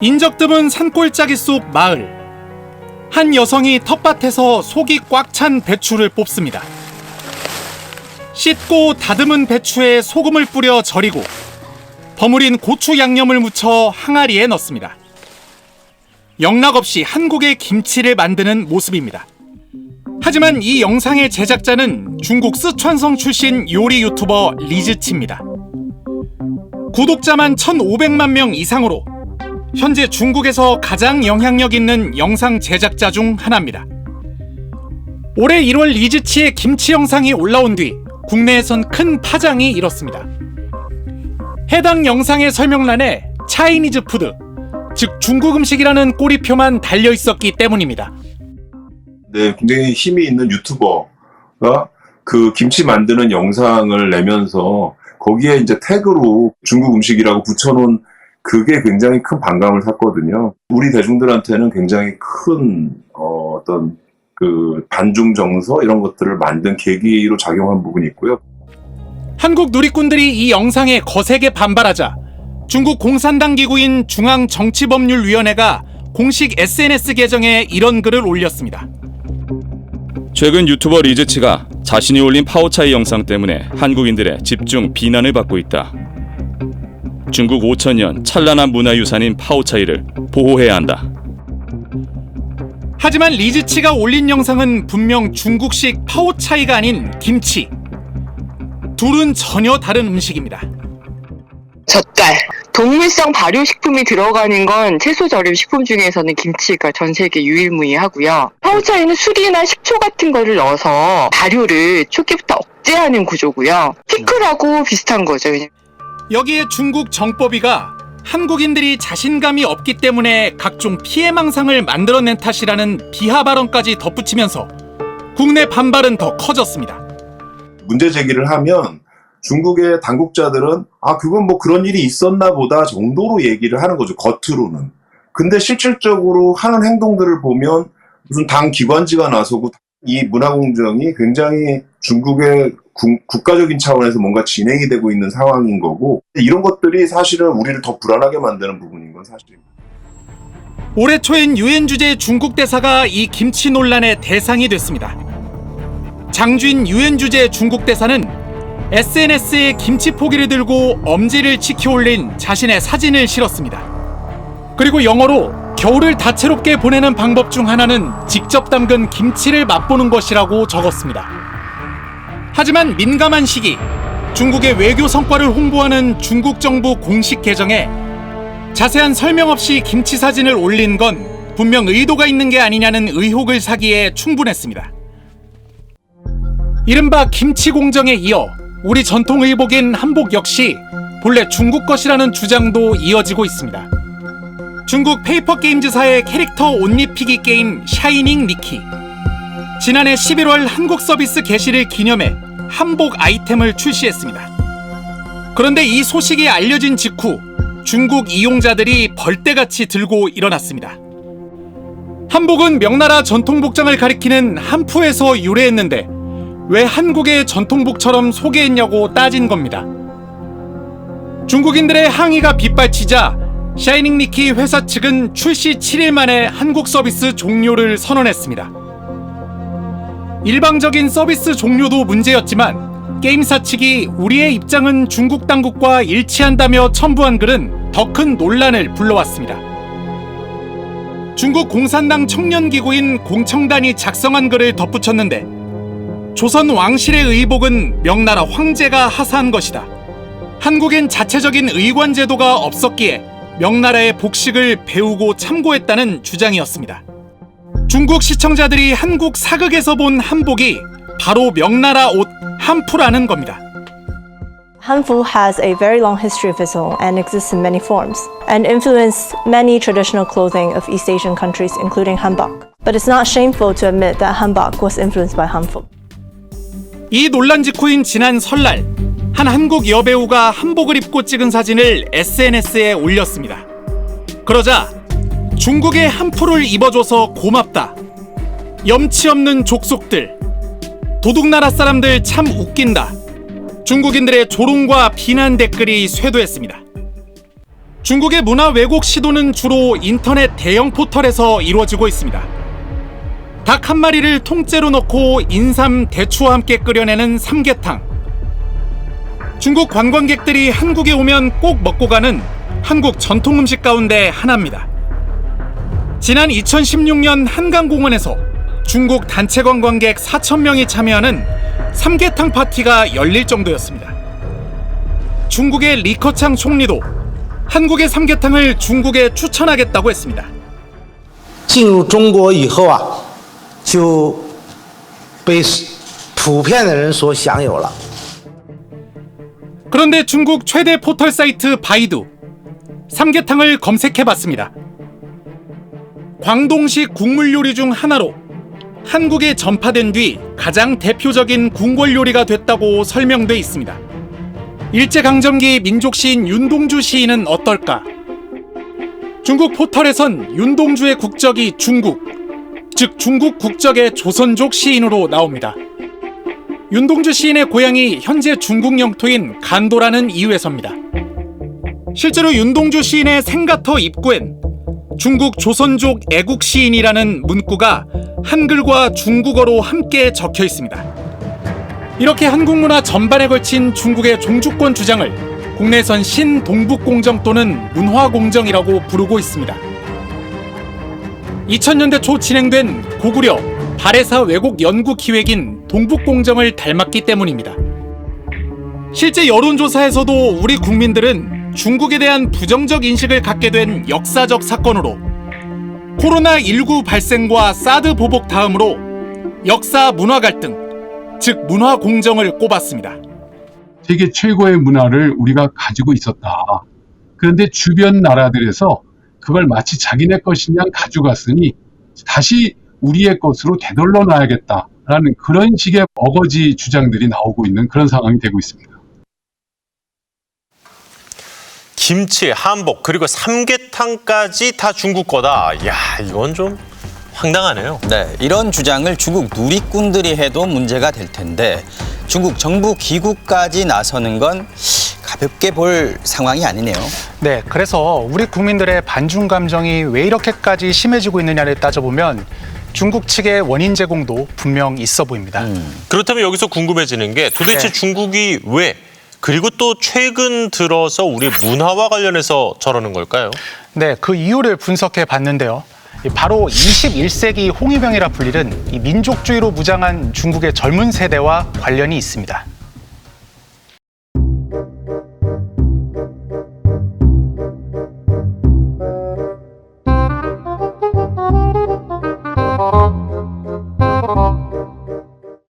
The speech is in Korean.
인적 드문 산골짜기 속 마을. 한 여성이 텃밭에서 속이 꽉 찬 배추를 뽑습니다. 씻고 다듬은 배추에 소금을 뿌려 절이고 버무린 고추 양념을 묻혀 항아리에 넣습니다. 영락없이 한국의 김치를 만드는 모습입니다. 하지만 이 영상의 제작자는 중국 쓰촨성 출신 요리 유튜버 리즈치입니다. 구독자만 1,500만 명 이상으로 현재 중국에서 가장 영향력 있는 영상 제작자 중 하나입니다. 올해 1월 리즈치의 김치 영상이 올라온 뒤 국내에선 큰 파장이 일었습니다. 해당 영상의 설명란에 차이니즈 푸드, 즉 중국 음식이라는 꼬리표만 달려 있었기 때문입니다. 네, 굉장히 힘이 있는 유튜버가 그 김치 만드는 영상을 내면서 거기에 이제 태그로 중국 음식이라고 붙여놓은 그게 굉장히 큰 반감을 샀거든요. 우리 대중들한테는 굉장히 큰 어, 어떤 그 반중 정서 이런 것들을 만든 계기로 작용한 부분이 있고요. 한국 누리꾼들이 이 영상에 거세게 반발하자 중국 공산당 기구인 중앙정치법률위원회가 공식 SNS 계정에 이런 글을 올렸습니다. 최근 유튜버 리즈치가 자신이 올린 파오차이 영상 때문에 한국인들의 집중 비난을 받고 있다. 중국 5천년 찬란한 문화유산인 파오차이를 보호해야 한다. 하지만 리즈치가 올린 영상은 분명 중국식 파오차이가 아닌 김치. 둘은 전혀 다른 음식입니다. 젓갈. 동물성 발효식품이 들어가는 건 채소 절임 식품 중에서는 김치가 전 세계 유일무이하고요. 파우차이는 술이나 식초 같은 거를 넣어서 발효를 초기부터 억제하는 구조고요. 피클하고 비슷한 거죠. 여기에 중국 정법위가 한국인들이 자신감이 없기 때문에 각종 피해망상을 만들어낸 탓이라는 비하 발언까지 덧붙이면서 국내 반발은 더 커졌습니다. 문제 제기를 하면 중국의 당국자들은 아 그건 뭐 그런 일이 있었나 보다 정도로 얘기를 하는 거죠 겉으로는 근데 실질적으로 하는 행동들을 보면 무슨 당 기관지가 나서고 이 문화공정이 굉장히 중국의 국- 국가적인 차원에서 뭔가 진행이 되고 있는 상황인 거고 이런 것들이 사실은 우리를 더 불안하게 만드는 부분인 건 사실입니다. 올해 초엔 유엔 주재 중국 대사가 이 김치 논란의 대상이 됐습니다. 장준 유엔 주재 중국 대사는 SNS에 김치 포기를 들고 엄지를 치켜 올린 자신의 사진을 실었습니다. 그리고 영어로 겨울을 다채롭게 보내는 방법 중 하나는 직접 담근 김치를 맛보는 것이라고 적었습니다. 하지만 민감한 시기 중국의 외교 성과를 홍보하는 중국 정부 공식 계정에 자세한 설명 없이 김치 사진을 올린 건 분명 의도가 있는 게 아니냐는 의혹을 사기에 충분했습니다. 이른바 김치 공정에 이어 우리 전통 의복인 한복 역시 본래 중국 것이라는 주장도 이어지고 있습니다. 중국 페이퍼 게임즈사의 캐릭터 옷 입히기 게임 샤이닝 니키. 지난해 11월 한국 서비스 개시를 기념해 한복 아이템을 출시했습니다. 그런데 이 소식이 알려진 직후 중국 이용자들이 벌떼같이 들고 일어났습니다. 한복은 명나라 전통 복장을 가리키는 한푸에서 유래했는데 왜 한국의 전통복처럼 소개했냐고 따진 겁니다. 중국인들의 항의가 빗발치자 샤이닝 니키 회사 측은 출시 7일 만에 한국 서비스 종료를 선언했습니다. 일방적인 서비스 종료도 문제였지만 게임사 측이 우리의 입장은 중국 당국과 일치한다며 첨부한 글은 더 큰 논란을 불러왔습니다. 중국 공산당 청년기구인 공청단이 작성한 글을 덧붙였는데 조선 왕실의 의복은 명나라 황제가 하사한 것이다. 한국엔 자체적인 의관 제도가 없었기에 명나라의 복식을 배우고 참고했다는 주장이었습니다. 중국 시청자들이 한국 사극에서 본 한복이 바로 명나라 옷 한푸라는 겁니다. Hanfu has a very long history of its own and exists in many forms, and influenced many traditional clothing of East Asian countries, including hanbok. But it's not shameful to admit that hanbok was influenced by Hanfu. 이 논란 직후인 지난 설날 한 한국 여배우가 한복을 입고 찍은 사진을 SNS에 올렸습니다. 그러자 중국의 한풀을 입어줘서 고맙다. 염치 없는 족속들. 도둑나라 사람들 참 웃긴다. 중국인들의 조롱과 비난 댓글이 쇄도했습니다. 중국의 문화 왜곡 시도는 주로 인터넷 대형 포털에서 이루어지고 있습니다. 닭 한 마리를 통째로 넣고 인삼, 대추와 함께 끓여내는 삼계탕. 중국 관광객들이 한국에 오면 꼭 먹고 가는 한국 전통 음식 가운데 하나입니다. 지난 2016년 한강공원에서 중국 단체 관광객 4,000명이 참여하는 삼계탕 파티가 열릴 정도였습니다. 중국의 리커창 총리도 한국의 삼계탕을 중국에 추천하겠다고 했습니다. 进入中国以后啊，就被普遍的人所享有了。 그런데 중국 최대 포털 사이트 바이두 삼계탕을 검색해 봤습니다. 광동식 국물 요리 중 하나로 한국에 전파된 뒤 가장 대표적인 궁궐 요리가 됐다고 설명돼 있습니다. 일제강점기 민족시인 윤동주 시인은 어떨까? 중국 포털에선 윤동주의 국적이 중국, 즉 중국 국적의 조선족 시인으로 나옵니다. 윤동주 시인의 고향이 현재 중국 영토인 간도라는 이유에서입니다. 실제로 윤동주 시인의 생가터 입구엔 중국 조선족 애국 시인이라는 문구가 한글과 중국어로 함께 적혀 있습니다. 이렇게 한국 문화 전반에 걸친 중국의 종주권 주장을 국내선 신동북공정 또는 문화공정이라고 부르고 있습니다. 2000년대 초 진행된 고구려 발해사 왜곡 연구 기획인 동북공정을 닮았기 때문입니다. 실제 여론조사에서도 우리 국민들은 중국에 대한 부정적 인식을 갖게 된 역사적 사건으로 코로나19 발생과 사드 보복 다음으로 역사 문화 갈등, 즉 문화 공정을 꼽았습니다. 세계 최고의 문화를 우리가 가지고 있었다. 그런데 주변 나라들에서 그걸 마치 자기네 양 가져갔으니 다시 우리의 것으로 되돌려 놔야겠다라는 그런 식의 어거지 주장들이 나오고 있는 그런 상황이 되고 있습니다. 김치, 한복, 그리고 삼계탕까지 다 중국 거다. 야, 이건 좀 황당하네요. 네, 이런 주장을 중국 누리꾼들이 해도 문제가 될 텐데 중국 정부 기구까지 나서는 건 가볍게 볼 상황이 아니네요. 네, 그래서 우리 국민들의 반중 감정이 왜 이렇게까지 심해지고 있느냐를 따져보면 중국 측의 원인 제공도 분명 있어 보입니다. 그렇다면 여기서 궁금해지는 게 도대체 네. 중국이 왜 그리고 또 최근 들어서 우리 문화와 관련해서 저러는 걸까요? 네, 그 이유를 분석해 봤는데요. 이 바로 21세기 홍위병이라 불리는 이 민족주의로 무장한 중국의 젊은 세대와 관련이 있습니다.